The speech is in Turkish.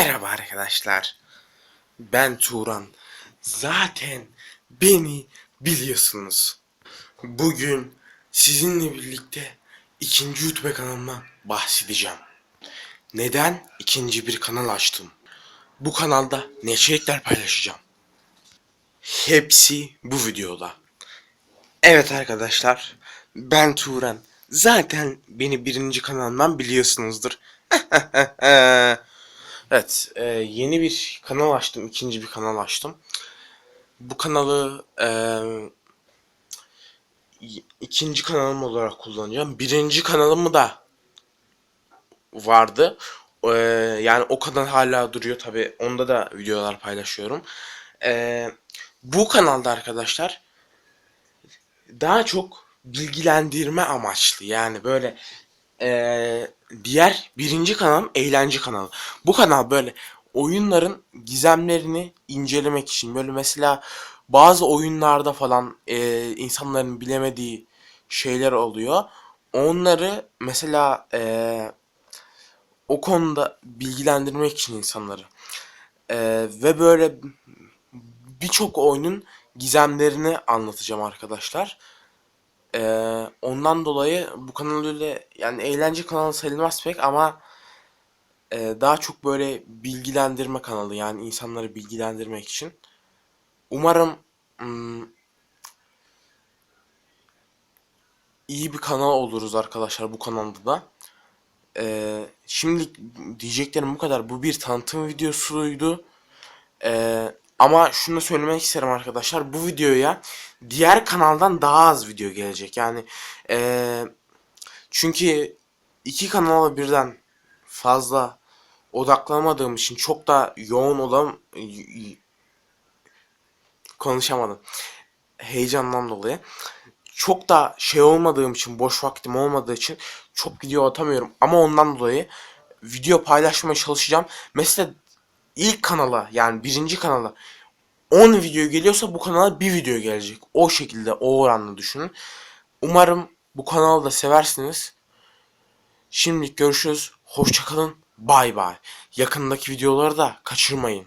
Merhaba arkadaşlar. Ben Turan. Zaten beni biliyorsunuz. Bugün sizinle birlikte ikinci YouTube kanalımdan bahsedeceğim. Neden ikinci bir kanal açtım? Bu kanalda ne içerikler paylaşacağım? Hepsi bu videoda. Evet arkadaşlar, ben Turan. Zaten beni birinci kanalımdan biliyorsunuzdur. evet, e, yeni bir kanal açtım, ikinci bir kanal açtım. Bu kanalı e, ikinci kanalım olarak kullanacağım. Birinci kanalımı da vardı. E, yani o kanal hala duruyor tabi. Onda da videolar paylaşıyorum. E, bu kanalda arkadaşlar daha çok bilgilendirme amaçlı yani böyle eee, diğer birinci kanalım eğlence kanalı. Bu kanal böyle oyunların gizemlerini incelemek için böyle mesela bazı oyunlarda falan eee, insanların bilemediği şeyler oluyor. Onları mesela eee, o konuda bilgilendirmek için insanları Eee, ve böyle birçok oyunun gizemlerini anlatacağım arkadaşlar. Ee, ondan dolayı bu kanal öyle yani eğlence kanalı sayılmaz pek ama e, daha çok böyle bilgilendirme kanalı yani insanları bilgilendirmek için. Umarım hmm, iyi bir kanal oluruz arkadaşlar bu kanalda da. Ee, şimdi diyeceklerim bu kadar. Bu bir tanıtım videosuydu. Ee, ama şunu söylemek isterim arkadaşlar. Bu videoya diğer kanaldan daha az video gelecek. Yani ee, çünkü iki kanala birden fazla odaklamadığım için çok da yoğun olan konuşamadım. Heyecandan dolayı. Çok da şey olmadığım için, boş vaktim olmadığı için çok video atamıyorum. Ama ondan dolayı video paylaşmaya çalışacağım. Mesela ilk kanala yani birinci kanala 10 video geliyorsa bu kanala bir video gelecek. O şekilde o oranla düşünün. Umarım bu kanalı da seversiniz. Şimdilik görüşürüz. Hoşçakalın. Bay bay. Yakındaki videoları da kaçırmayın.